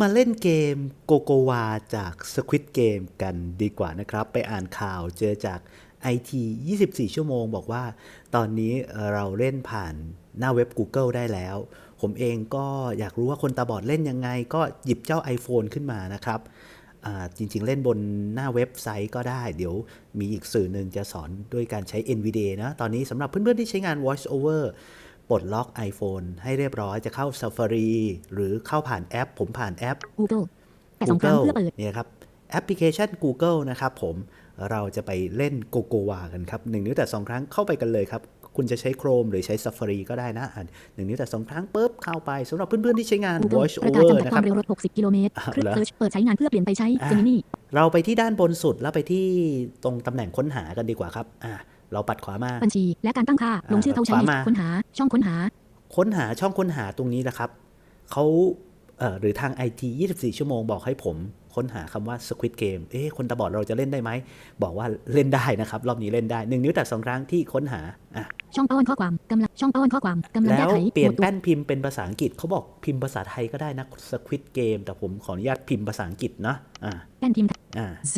มาเล่นเกมโกโกวาจาก Squid Game กันดีกว่านะครับ ไปอ่านข่าวเจอจาก IT 24 ชั่วโมงบอกว่า ตอนนี้เราเล่นผ่านหน้าเว็บ Google ได้แล้ว ผมเองก็อยากรู้ว่าคนตาบอดเล่นยังไง ก็หยิบเจ้า iPhone ขึ้นมานะครับจริงๆ เล่นบนหน้าเว็บไซต์ก็ได้ เดี๋ยวมีอีกสื่อหนึ่งจะสอนด้วยการใช้ NVDA นะ ตอนนี้สำหรับเพื่อนๆ ที่ใช้งาน Voice Over ปลดล็อก iPhone ให้เรียบร้อยจะเข้า Safari หรือเข้าผ่านแอป ผมผ่านแอป Google แต่สองครั้ง Google เพื่อเปิดเนี่ยครับแอปพลิเคชัน Google นะครับผมเราจะไปเล่นโกโกวากันครับหนึ่งนิ้วแต่สองครั้งเข้าไปกันเลยครับ คุณจะใช้ Chrome หรือใช้ Safari ก็ได้นะอะหนึ่งนิ้วแต่สองครั้งปุ๊บเข้าไปสำหรับเพื่อนๆที่ใช้งาน Google Voice ประกาศ Over จำกัดนะคครัวาบมเร็วรถ 60 กิโลเมตรอะคลิกเหรอเซิร์ชเปิดใช้งานเพื่อเปลี่ยนไปใช้อะ Gemini เราไปที่ด้านบนสุดแล้วไปที่ตรงตำแหน่งค้นหากันดีกว่าครับอะ เราปัดขวามาบัญชี และการตั้งค่าลงชื่อเขาใช้ขวามาค้นหาช่องค้นหา ค้นหาช่องค้นหาตรงนี้นะครับเขาเอ่อหรือทาง IT 24 ชั่วโมงบอกให้ผมค้นหาคำว่า Squid Game เอ๊ะคนตาบอดเราจะเล่นได้ไหม บอกว่าเล่นได้นะครับ รอบนี้เล่นได้หนึ่งนิ้วแต่สองครั้งที่ค้นหาอะช่องป้อนข้อความกำลังช่องป้อนข้อความกำลังแล้แก้วไขเปลี่ยนหมวดหมู่แป้นพิมพ์เป็นภาษาอังกฤษเขาบอกพิมพ์ภาษาไทยก็ได้นะ Squid Game แต่ผมขออนุญาตพิมพ์ภาษาอังกฤษเนาะอ่าแป้นพิมพ์อ่า Z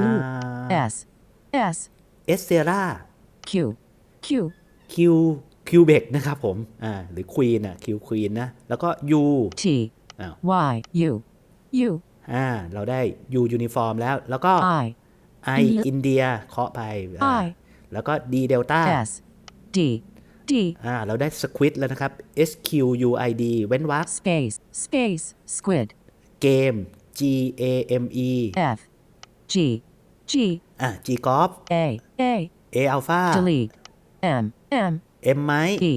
อ่า S S เอสเซรา Q Q คิวคิวเบกนะครับผมอ่าหรือควีนอะคิวควีนนะ แล้วก็ U T อ้าว Y U U อ่าเราได้ U ยูนิฟอร์มแล้ว แล้วก็ I I อินเดียเคาะไปอ่า I แล้วก็ D เดลต้า S D D อ่าเราได้สควิดแล้วนะครับ S Q U I D เว้นวรรค space space squid เกม G A M E F G G อ่า G กอล์ฟ A A A อัลฟา delete M M M ไม E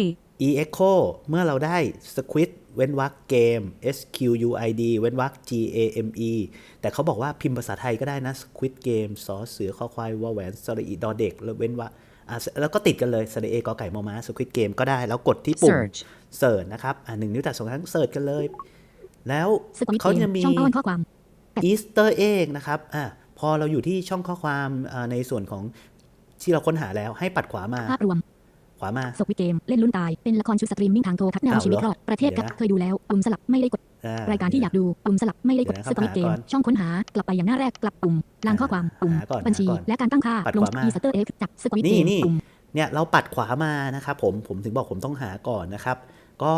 E E Echo เมื่อเราได้ Squid เว้นวรรคเกม S Q U I D เว้นวรรค G A M E แต่เขาบอกว่าพิมพ์ภาษาไทยก็ได้นะ Squid Game สอเสือคอควายวอแหวนสระอีดอเด็ก แล้วเว้นวรรคอะแล้วก็ติดกันเลยสระเอกอไก่มอม้า Squid Game ก็ได้ แล้วกดที่ปุ่ม Search เสิร์ชนะครับ อ่าหนึ่งนิ้วแต่สองครั้งเสิร์ชกันเลย แล้วสกวิตเขาเกจะมมีช่องป้อนข้อความอีสเตอร์เอ็กนะครับ อะ พอเราอยู่ที่ช่องข้อความอ่าในส่วนของที่เราค้นหาแล้วให้ปัดขวามาภาพรวมขวามาสกวิตเกม เล่นลุ้นตาย เป็นละครชุดสตรีมมิ่งทางโทรทัศน์แนวเอาชีวิตเหรอรอด ประเทศเดี๋ยวนะเคยดูแล้ว ปุ่มสลับไม่ได้กดอ่รายการที่อยากดู ปุ่มสลับไม่ได้กดเดี๋ยวนะสกวิตเกหาก่มอนช่องค้นหา กลับไปอย่างหน้าแรก กลับปุ่มลางข้อความ ปุ่มหาก่อนบัญชีหาก่อนและการตั้งค่าปัดลงขวามาอีสเตอร์เอ็กจากสกวิตนี่เกมนี่ปุ่ม เนี่ยเราปัดขวามานะครับผม ผมถึงบอกผมต้องหาก่อนนะครับ ก็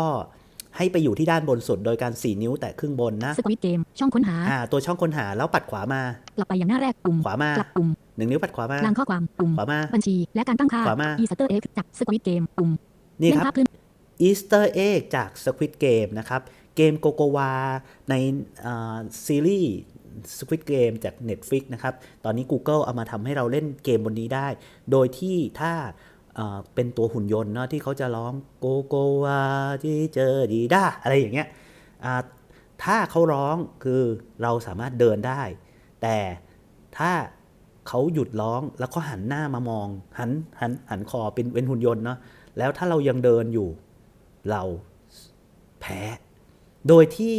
ให้ไปอยู่ที่ด้านบนสุดโดยการ 4 นิ้วแตะครึ่งบนนะสกวิตเกมช่องค้นหาอ่าตัวช่องค้นหาแล้วปัดขวามากลับไปอย่างหน้าแรกปุ่มขวามากลับปุ่มหนึ่งนิ้วปัดขวามาลางข้อความปุ่มขวามาบัญชี และการตั้งค่าขวามาอีสเตอร์เอ็กจากสกวิตเกมปุ่มนี่เล่คนรับภาพขึ้นอีสเตอร์เอ็กจาก Squid Game นะครับเกมโกโกวาในอ่าซีรีส์ Squid Game จาก Netflix นะครับ ตอนนี้ Google เอามาทำให้เราเล่นเกมบนนี้ได้ โดยที่ถ้าอ่า เป็นตัวหุ่นยนต์เนาะที่เขาจะร้องโกโกวาที่เจอดีด้าอะไรอย่างเงี้ยถ้าเขาร้องคือเราสามารถเดินได้ แต่ถ้าเขาหยุดร้องแล้วก็หันหน้ามามอง หันหันหันคอเป็นเป็นหุ่นยนต์เนาะแล้วถ้าเรายังเดินอยู่เราแพ้ โดยที่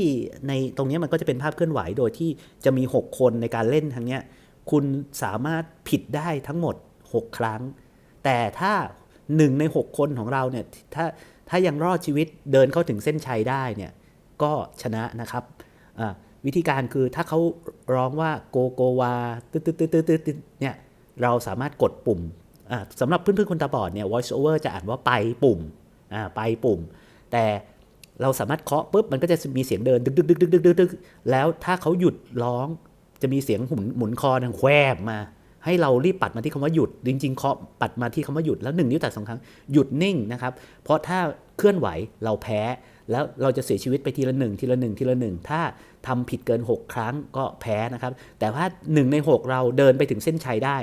ในตรงเนี้ยมันก็จะเป็นภาพเคลื่อนไหวโดยที่จะมี 6 คนในการเล่นทั้งเนี้ยคุณสามารถผิดได้ทั้งหมด 6 ครั้ง แต่ถ้า1ใน 6 คนของเราเนี่ยถ้าถ้ายังรอดชีวิตเดินเข้าถึงเส้นชัยได้เนี่ยก็ชนะนะครับวิธีการคือถ้าเขาร้องว่าโกโกวาตึ๊ดตึ๊ดตึ๊ดตึ๊ดตึ๊ดเนี่ยเราสามารถกดปุ่มสำหรับเพื่อนๆคนตาบอดเนี่ย voice over จะอ่านว่าไปปุ่มไปปุ่ม แต่เราสามารถเคาะปุ๊บมันก็จะมีเสียงเดินดึกดึกดึกดึกดึกดึกดึกแล้วถ้าเขาหยุดร้องจะมีเสียงหมุนหมุนคอดังแควบมา ให้เรารีบปัดมาที่คำว่าหยุด จริงๆเคาะปัดมาที่คำว่าหยุดแล้วหนึ่งนิ้วแตะสองครั้งหยุดนิ่งนะครับ เพราะถ้าเคลื่อนไหวเราแพ้ แล้วเราจะเสียชีวิตไปทีละหนึ่งทีละหนึ่งทีละหนึ่งถ้าทำผิดเกิน 6 ครั้งก็แพ้นะครับ แต่ถ้า1ใน 6 เราเดินไปถึงเส้นชัยได้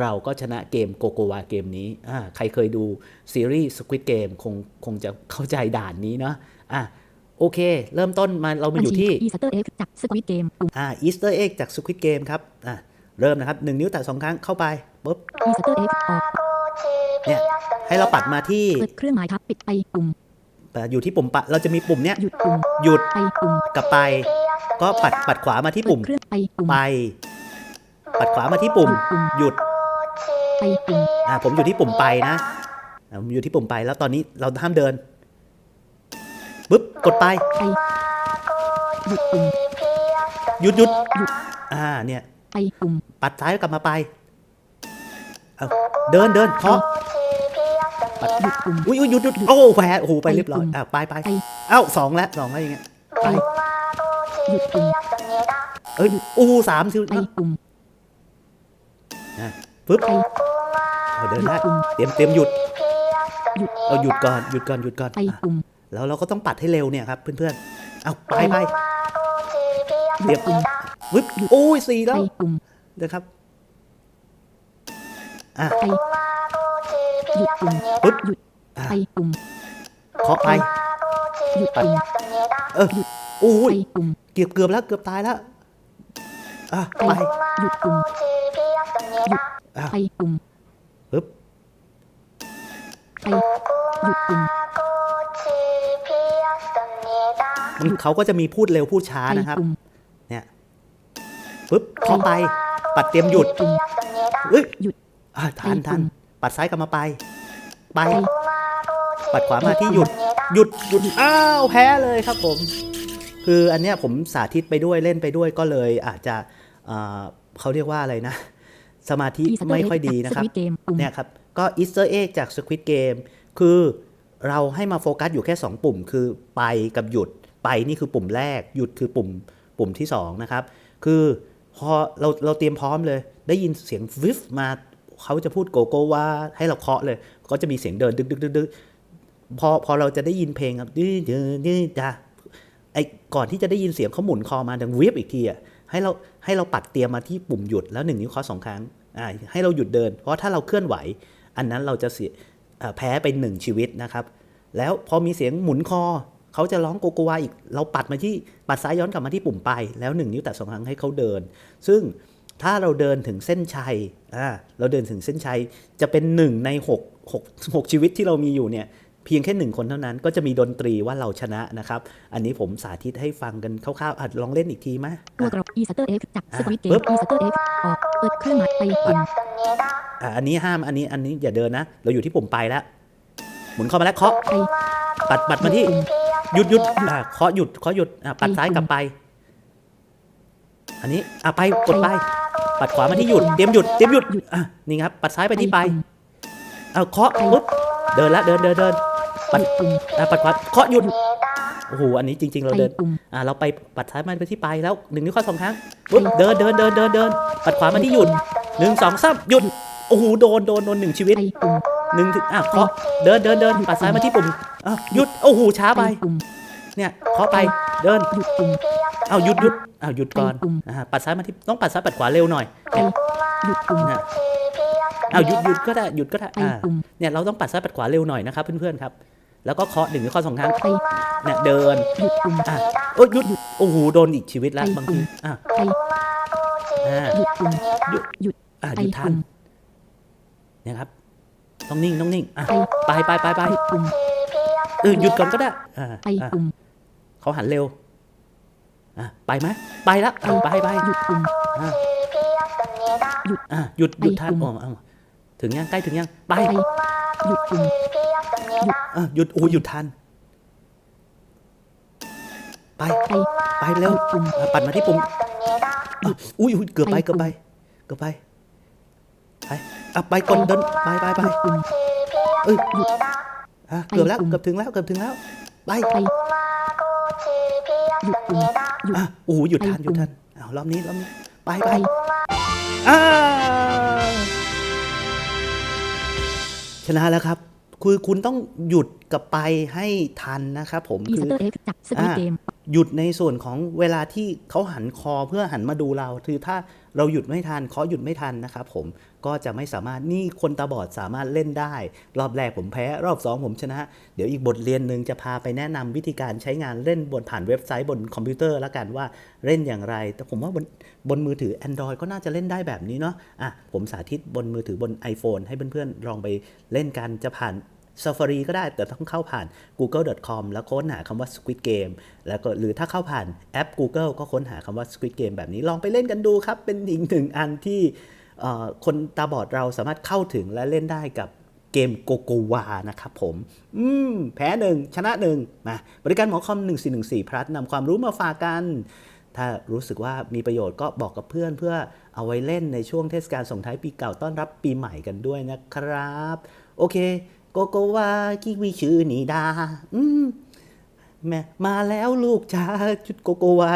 เราก็ชนะเกมโกโกวาเกมนี้อ่าใครเคยดูซีรีส์ Squid Game คงคงจะเข้าใจด่านนี้เนาะอะโอเค เริ่มต้นมาเรามาบัญอยู่ชีที่อีสเตอร์เอ็กจากสกวิตเกมปุ่มอ่าอีสเตอร์เอ็กจาก Squid Game ครับอะ เริ่มนะครับหนึ่งนิ้วแตะสองครั้งเข้าไปปุ๊บอีสเตอร์เอ็กออกเนี่ยให้เราปัดมาที่เปิดเครื่องหมายทับปิดไปปุ่มอ่าอยู่ที่ปุ่มปะเราจะมีปุ่มเนี้ยหยุดปุ่มหยุดไปปุ่มกับไป ก็ปัดปัดขวามาที่เปิปุ่ดมเครื่องไปปุ่มไป ปัดขวามาที่ปุ่มปุ่ม หยุดไปปุ่มอ่าผมอยู่ที่ปุ่มไปนะอ่าผมอยู่ที่ปุ่มไปแล้วตอนนี้เราห้ามเดินปุ๊บกดไปไปหยุดปุ่มหยุดหยุดอ่าเนี่ย ไปปุ่ม ปัดซ้ายกลับมาไป เอาเดินเดินเคาะหยุดปุ่มอุ้ยอุ้ยหยุดหยุดโอ้แหวโอ้โหไปเรียบร้อยอะไปไปไปเอ้าสองแล้วสองแล้วอย่างเงี้ยไปหยุดปุ่มเอ้ยอู้สามสิไปปุ่มนะปึ๊บไปเอาเดินได้ปุ่มเตรียมเตรียมหยุดหยุดเอาหยุดก่อนหยุดก่อนหยุดก่อนไปอะปุ่มแล้วเราก็ต้องปัดให้เร็วเนี่ยครับเพื่อนๆเอาไปไปหยุดปุ่ม ปึ๊บโอ้ยสี่แล้ไปวปุ่มนะครับอะไปหยุดปุ่มปึ๊บหยุดอะไปปุ่มเคาะไปหยุดปุ่มเออโอ้ไปยปุ่มเกือบเกือบแล้วเกือบตายแล้วอะไปไปหยุดปุ่มอะไปปุ่มปึ๊บไปหยุดปุ่มมันเขาก็จะมีพูดเร็วพูดช้าไปนะครับปุ่มเนี่ย ปึ๊บเคาะไป ปัดเตรียมหยุดปุ่มเอ้ยหยุดอะทันไปทันปุ่มปัดซ้ายกลับมาไปไป ไป ปัดขวามาที่หยุด หยุดหยุดอ้าวแพ้เลยครับผม คืออันเนี้ยผมสาธิตไปด้วยเล่นไปด้วยก็เลยอาจจะเอ่อเขาเรียกว่าอะไรนะ สมาธิอีสเตอร์ไม่เกค่อยดีนะครับสวิตเกมปุ่มเนี่ยครับ ก็ Easter egg จาก Squid Game คือเราให้มาโฟกัสอยู่แค่ 2 ปุ่ม คือไปกับหยุดไปนี่คือปุ่มแรก หยุดคือปุ่มปุ่มที่ 2 นะครับ คือ พอเราเราเตรียมพร้อมเลย ได้ยินเสียงวิฟมาเขาจะพูดโกโก้ว่าให้เราเคาะเลย ก็จะมีเสียงเดินดึกดึกดึกดึกพอพอเราจะได้ยินเพลงครับดื้อดื้อดื้อจ้าไอ้ก่อนที่จะได้ยินเสียงเขาหมุนคอมาดังวิบอีกทีอะให้เราให้เราปัดเตรียมมาที่ปุ่มหยุดแล้วหนึ่งนิ้วเคาะสองครั้งอ่าให้เราหยุดเดิน เพราะถ้าเราเคลื่อนไหว อันนั้นเราจะเสียแพ้ไปหนึ่งชีวิตนะครับ แล้วพอมีเสียงหมุนคอ เขาจะร้องโกโกวาอีก เราปัดมาที่ปัดซ้ายย้อนกลับมาที่ปุ่มไป แล้วหนึ่งนิ้วแตะสองครั้งให้เขาเดิน ซึ่งถ้าเราเดินถึงเส้นชัยอ่าเราเดินถึงเส้นชัยจะเป็นหนึ่งในหกหกหกชีวิตที่เรามีอยู่เนี่ยเพียงแค่หนึ่งคนเท่านั้นก็จะมีดนตรีว่าเราชนะนะครับ อันนี้ผมสาธิตให้ฟังกันคร่าวๆอะลองเล่นอีกทีไหมตัวอะกรอบอีสเตอร์เอ็กจากอะสวิตเกปึ๊มบอีสเตอร์เอ็กออกเปิดเครื่องหมายไปปุ่มอะอันนี้ห้ามอันนี้อันนี้อย่าเดินนะ เราอยู่ที่ปุ่มไปแล้ว หมุนเข้ามาแล้วเคาะไปปัดปัดมาที่ หยุดหยุดอะเคาะหยุดเคาะหยุดอะปัดซ้ายกลับไป อันนี้อะไปกดไป ปัดขวามาที่หยุดเตรียมหยุดเตรียมหยุดอะนี่ครับ ปัดซ้ายไปที่ไปเอาเคาะปุ๊บเดินละเดินเดินเดินปปุ่มอะปัดขวาเคาะหยุดโอ้โหอันนี้จริง ๆ เราเดินอะเราไปปัดซ้ายมาไปที่ไปแล้วหนึ่งนิ้วข้าสองครั้งปุ๊บเดินเดินเดินเดินเดินปัดขวามาที่หยุดหนึ่งสองสามหยุดโอ้โหโดนโดนโดนหนึ่งชีวิต หนึ่งถึงอะเคาะเดินเดินเดินปัดซ้ายมาที่ปุ่มอะหยุดโอ้โหช้าไปไปปุ่มเนี่ยเคาะไปเดินหยุดปุ่มเอาหยุดหยุดเอาหยุดก่อนไปปุ่มอ่าปัดซ้ายมาที่ต้องปัดซ้ายปัดขวาเร็วหน่อยไปหยุดปุ่มเนี่ยเอาหยุดหยุดก็ได้หยุดก็ได้ไปอ่าปุ่มเนี่ยเราต้องปัดซ้ายปัดขวาเร็วหน่อยนะครับเพื่อนๆครับแล้วก็เคาะหนึ่งหรือเคาะสองครั้งไปเนี่ยเดินหยุดปุ่มอะโอ้ยหยุดโอ้โหโดนอีกชีวิตแล้วไปบางทีอะไปอ่าหยุดปุ่มหยุดหยุดอะไปหยุดทันปุ่มเนี่ยครับ ต้องนิ่งต้องนิ่งอะไปไปไปไปไปหยุดปุ่มเออหยุดก่อนก็ได้อ่าไปอะปุ่มเขาหันเร็วอะไปไหมไปแล้วอะไปไปหยุดปุ่มอะหยุดอะหยุดหยุดทันไปปุ่มอ๋อเอาถึงยังใกล้ถึงยังไปไปหยุดปุ่มอะหยุดโอ้หยุดทันไปไปไปเร็วปุ่มอะปัดมาที่ปุ่มอะอุ้ยอุ้ยเกือบไปไปเกือบไปเกือบไปไป อะไปกดเดินไปไปไปหยุดปุ่มเอ้ยหยุดอะเกือบแล้วไปปุ่มเกือบถึงแล้วเกือบถึงแล้วไปไปหยุดปุ่มหยุดอะโอ้โหหยุดทันไปหยุดปุ่มทันอ้าวรอบนี้รอบนี้ไปไปไปอ่าชนะแล้วครับคือคุณต้องหยุดกับไปให้ทันนะครับผมอีคืสอเตอร์เอ็กจากสวิตเกม หยุดในส่วนของเวลาที่เขาหันคอเพื่อหันมาดูเราคือถ้าเราหยุดไม่ทันเขาหยุดไม่ทันนะครับผมก็จะไม่สามารถนี่คนตาบอดสามารถเล่นได้ รอบแรกผมแพ้ รอบ 2 ผมชนะ เดี๋ยวอีกบทเรียนหนึ่งจะพาไปแนะนำวิธีการใช้งานเล่นบนผ่านเว็บไซต์บนคอมพิวเตอร์แล้วกันว่าเล่นอย่างไร แต่ผมว่าบนบนมือถือ Android ก็น่าจะเล่นได้แบบนี้เนาะอะผมสาธิตบนมือถือบน iPhone ให้เพื่อนๆลองไปเล่นกันจะผ่าน Safari ก็ได้แต่ต้องเข้าผ่าน google.com แล้วค้นหาคำว่า Squid Game แล้วก็หรือถ้าเข้าผ่านแอป Google ก็ค้นหาคำว่า Squid Game แบบนี้ลองไปเล่นกันดูครับ เป็นอีกหนึ่งอันที่คนตาบอดเราสามารถเข้าถึงและเล่นได้กับเกมโกโกวานะครับผม อืม แพ้หนึ่งชนะหนึ่งมา บริการหมอคอม 1414 พลัสนำความรู้มาฝากกัน ถ้ารู้สึกว่ามีประโยชน์ก็บอกกับเพื่อนเพื่อเอาไว้เล่นในช่วงเทศกาลส่งท้ายปีเก่าต้อนรับปีใหม่กันด้วยนะครับ โอเค โกโกวาคิวิชื่อนีดา อืมแม่มาแล้วลูกจ้าชุดโกโกวา